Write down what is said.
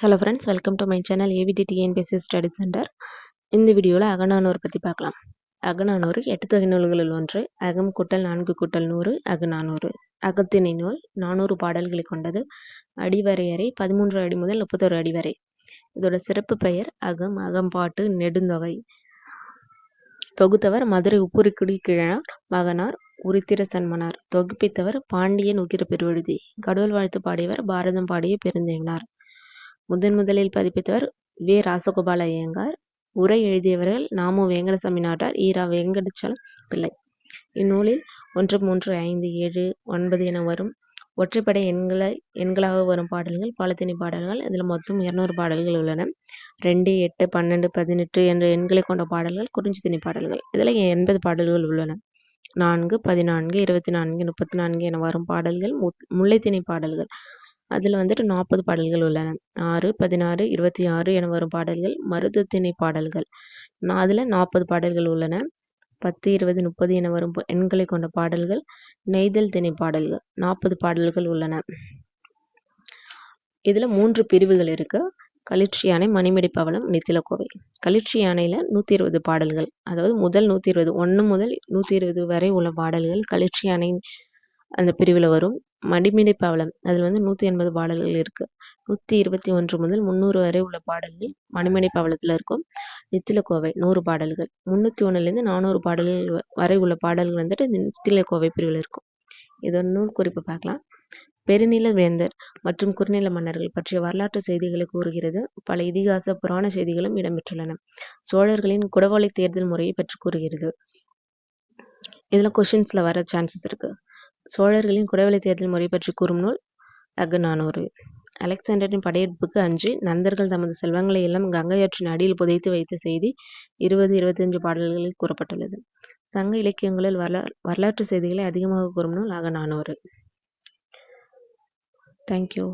Hello friends welcome to my channel AVT TNPSC study centre இந்த வீடியோவில் அகநானூறு பற்றி பார்க்கலாம். அகநானூறு எட்டு தொகை நூல்களில் ஒன்று அகம் கூட்டல் நான்கு கூட்டல் நூறு அகநானூறு அகத்திணை நூல் நானூறு பாடல்களை கொண்டது. அடிவரையறை பதிமூன்று அடி முதல் முப்பத்தொரு அடி வரை. இதோட சிறப்பு பெயர் அகம் அகம்பாட்டு நெடுந்தொகை. தொகுத்தவர் மதுரை உப்புரிக்குடி கிழனார் மகனார் உரித்திர சன்மனார் தொகுப்பித்தவர் பாண்டியன் உக்கிர பெருவழுதி. கடவுள் வாழ்த்து பாடியவர் பாரதம் பாடிய பெருந்தேவனார் முதன் முதலில் பதிப்பித்தவர் வே. ராசகோபால ஐயங்கார் உரை எழுதியவர்கள் நாமு வேங்கடசாமி நாட்டார். ஈரா வெங்கடச்சலம் பிள்ளை. இந்நூலில் ஒன்று மூன்று ஐந்து ஏழு ஒன்பது என வரும். ஒற்றைப்படை எண்களை எண்களாக வரும் பாடல்கள் பாலத்தினி பாடல்கள் இதில் மொத்தம் இருநூறு பாடல்கள் உள்ளன. ரெண்டு எட்டு பன்னெண்டு பதினெட்டு என்ற எண்களை கொண்ட பாடல்கள் குறிஞ்சித்திணை பாடல்கள். இதில் எண்பது பாடல்கள் உள்ளன. நான்கு பதினான்கு இருபத்தி நான்கு முப்பத்தி நான்கு என வரும் பாடல்கள் முல்லைத்திணை பாடல்கள். அதில் வந்துட்டு நாற்பது பாடல்கள் உள்ளன. ஆறு பதினாறு இருபத்தி ஆறு என வரும் பாடல்கள் மருதத்திணை பாடல்கள். அதில் நாற்பது பாடல்கள் உள்ளன. பத்து இருபது முப்பது என வரும் எண்களை கொண்ட பாடல்கள் நெய்தல் திணை பாடல்கள் நாற்பது பாடல்கள் உள்ளன. இதில் மூன்று பிரிவுகள் இருக்கு. களிற்று யானை மணிமடி பவளம் நித்திலக்கோவை களிற்று யானையில் நூற்றி இருபது பாடல்கள். அதாவது முதல் நூற்றி இருபது ஒன்று முதல் நூற்றி இருபது வரை உள்ள பாடல்கள் களிற்று யானை அந்த பிரிவில் வரும். மடிமிடை பவளம் அதில் வந்து நூற்றி எண்பது பாடல்கள் இருக்குது நூற்றி இருபத்தி ஒன்று முதல் முந்நூறு வரை உள்ள பாடல்கள் மணிமடை பவளத்தில் இருக்கும். நித்திலக்கோவை நூறு பாடல்கள். முந்நூற்றி ஒன்றுலேருந்து நானூறு பாடல்கள் வரை உள்ள பாடல்கள் வந்துட்டு நித்திலக்கோவை பிரிவில் இருக்கும். இதோட நூல் குறிப்பு பார்க்கலாம். பெருநில வேந்தர் மற்றும் குறுநில மன்னர்கள் பற்றிய வரலாற்று செய்திகளை கூறுகிறது. பல இதிகாச புராண செய்திகளும் இடம்பெற்றுள்ளன. சோழர்களின் குடவாளி தேர்தல் முறையை பற்றி கூறுகிறது. இதில் கொஷின்ஸில் வர சான்சஸ் இருக்குது சோழர்களின் குடவலை தேர்தல் முறை பற்றி கூறும் நூல் அகநானூறு. அலெக்சாண்டரின் படையெடுப்புக்கு அஞ்சு நந்தர்கள் தமது செல்வங்களை எல்லாம் கங்கையாற்றின் அடியில் புதைத்து வைத்த செய்தி இருபது இருபத்தஞ்சு பாடல்களில் கூறப்பட்டுள்ளது. சங்க இலக்கியங்களில் வரலா வரலாற்று செய்திகளை அதிகமாக கூறும் நூல் அகநானூறு. தேங்க்யூ